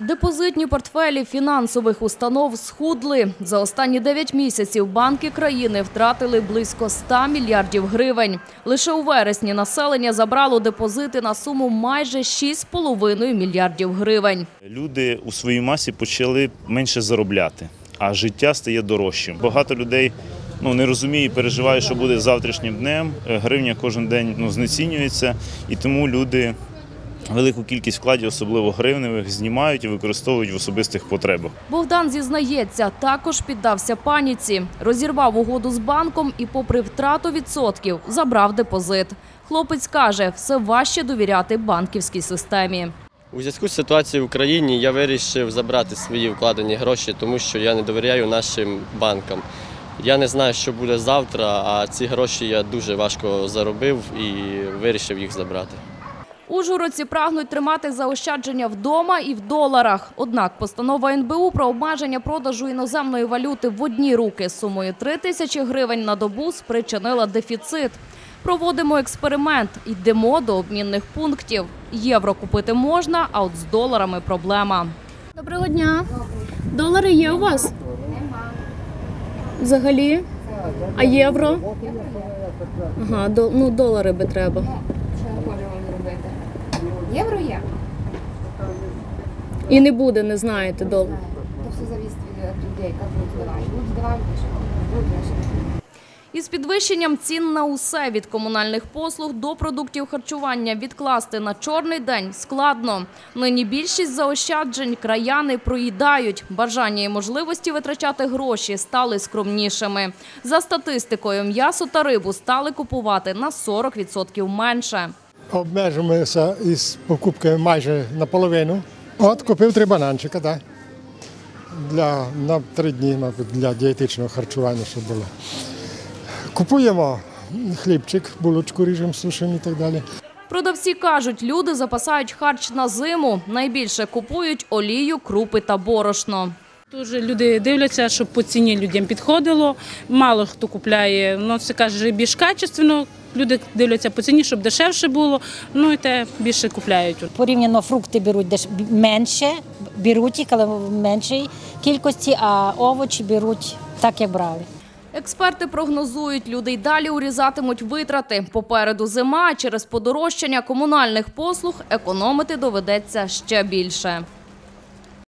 Депозитні портфелі фінансових установ схудли. За останні 9 місяців банки країни втратили близько 100 мільярдів гривень. Лише у вересні населення забрало депозити на суму майже 6,5 мільярдів гривень. Люди у своїй масі почали менше заробляти, а життя стає дорожчим. Багато людей ну, не розуміє переживає, що буде завтрашнім днем. Гривня кожен день ну, знецінюється, і тому люди велику кількість вкладів, особливо гривневих, знімають і використовують в особистих потребах. Богдан зізнається, також піддався паніці. Розірвав угоду з банком і, попри втрату відсотків, забрав депозит. Хлопець каже, все важче довіряти банківській системі. У зв'язку з ситуацією в Україні я вирішив забрати свої вкладені гроші, тому що я не довіряю нашим банкам. Я не знаю, що буде завтра, а ці гроші я дуже важко заробив і вирішив їх забрати. Ужгородці прагнуть тримати заощадження вдома і в доларах. Однак постанова НБУ про обмеження продажу іноземної валюти в одні руки сумою 3 тисячі гривень на добу спричинила дефіцит. Проводимо експеримент, йдемо до обмінних пунктів. Євро купити можна, а от з доларами проблема. Доброго дня. Долари є у вас? Взагалі? А євро? Ага, до, ну долари би треба. Євро є. І не буде, не знаєте, долар. То все зависит від людей, як будуть здавати. Будуть здавати, будуть. Із підвищенням цін на усе від комунальних послуг до продуктів харчування відкласти на чорний день складно. Нині більшість заощаджень краяни проїдають. Бажання і можливості витрачати гроші стали скромнішими. За статистикою, м'ясо та рибу стали купувати на 40% менше. Обмежуємося із покупками майже наполовину. От купив три бананчика, так. Для, на три дні, мабуть, для дієтичного харчування, щоб було. Купуємо хлібчик, булочку ріжемо, сушимо і так далі. Продавці кажуть, люди запасають харч на зиму. Найбільше купують олію, крупи та борошно. Дуже люди дивляться, щоб по ціні людям підходило. Мало хто купляє, ну це каже більш качественно. Люди дивляться по ціні, щоб дешевше було. Ну і те більше купляють. Порівняно фрукти беруть деш менше, беруть їх, але в меншій кількості, а овочі беруть так, як брали. Експерти прогнозують, люди й далі урізатимуть витрати. Попереду зима, через подорожчання комунальних послуг економити доведеться ще більше.